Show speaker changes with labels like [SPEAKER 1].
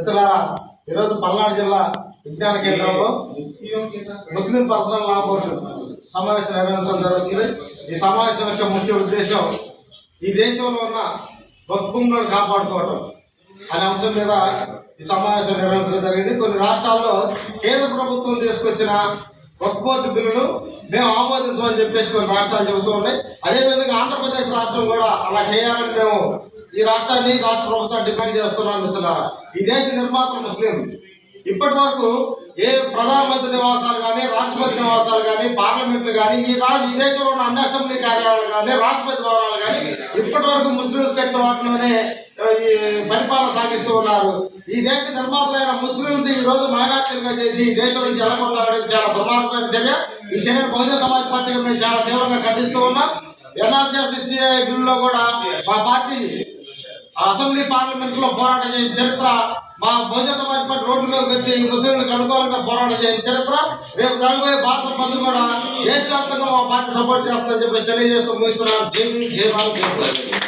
[SPEAKER 1] మిత్రులారా ఈరోజు పల్నాడు జిల్లా విజ్ఞాన కేంద్రంలో ముస్లిం పర్సనల్ లా బోర్డు సమావేశం నిర్వహించడం జరుగుతుంది. ఈ సమావేశం యొక్క ముఖ్య ఉద్దేశం ఈ దేశంలో ఉన్న భక్భూములను కాపాడుకోవడం అనే అంశం మీద ఈ సమావేశం నిర్వహించడం జరిగింది. కొన్ని రాష్ట్రాల్లో కేంద్ర ప్రభుత్వం తీసుకొచ్చిన వక్బోర్డు బిల్లును మేము ఆమోదించమని చెప్పేసి కొన్ని రాష్ట్రాలు చెబుతూ ఉన్నాయి. అదేవిధంగా ఆంధ్రప్రదేశ్ రాష్ట్రం కూడా అలా చేయాలని మేము ఈ రాష్ట్రాన్ని రాష్ట్ర ప్రభుత్వం డిమాండ్ చేస్తున్నాను మిత్రులారా. ఈ దేశ నిర్మాతలు ముస్లిం. ఇప్పటి వరకు ఏ ప్రధానమంత్రి నివాసాలు కానీ రాష్ట్రపతి నివాసాలు కానీ పార్లమెంట్లు కానీ ఈ రా ఈ దేశంలో ఉన్న అన్ని అసెంబ్లీ కార్యాలయాలు కానీ రాష్ట్రపతి భవనాలు కానీ ఇప్పటి వరకు ముస్లింలు కట్టిన వాటిలోనే ఈ పరిపాలన సాగిస్తూ ఉన్నారు. ఈ దేశ నిర్మాతలైన ముస్లింస్ ఈ రోజు మైనార్టీలుగా చేసి ఈ దేశం నుంచి ఎలగొట్టాలనేది చాలా దుర్మార్గమైన చర్య. ఈ చర్య బహుజన సమాజ్ పార్టీగా మేము చాలా తీవ్రంగా ఖండిస్తూ ఉన్నాం. ఎన్ఆర్సీఎస్ బిల్లులో కూడా మా పార్టీ అసెంబ్లీ పార్లమెంట్లో పోరాటం చేసిన చరిత్ర మా బహుజన సమాజ్ పార్టీ రోడ్డు మీదకి వచ్చి ముస్లింలకు అనుకూలంగా పోరాటం చేసిన చరిత్ర రేపు జరగబోయే భారత బంద్ కూడా దేశవ్యాప్తంగా మా పార్టీ సపోర్ట్ చేస్తారని చెప్పి తెలియజేస్తూ ముగిస్తున్నాను జై భీమ్, జై భారత్.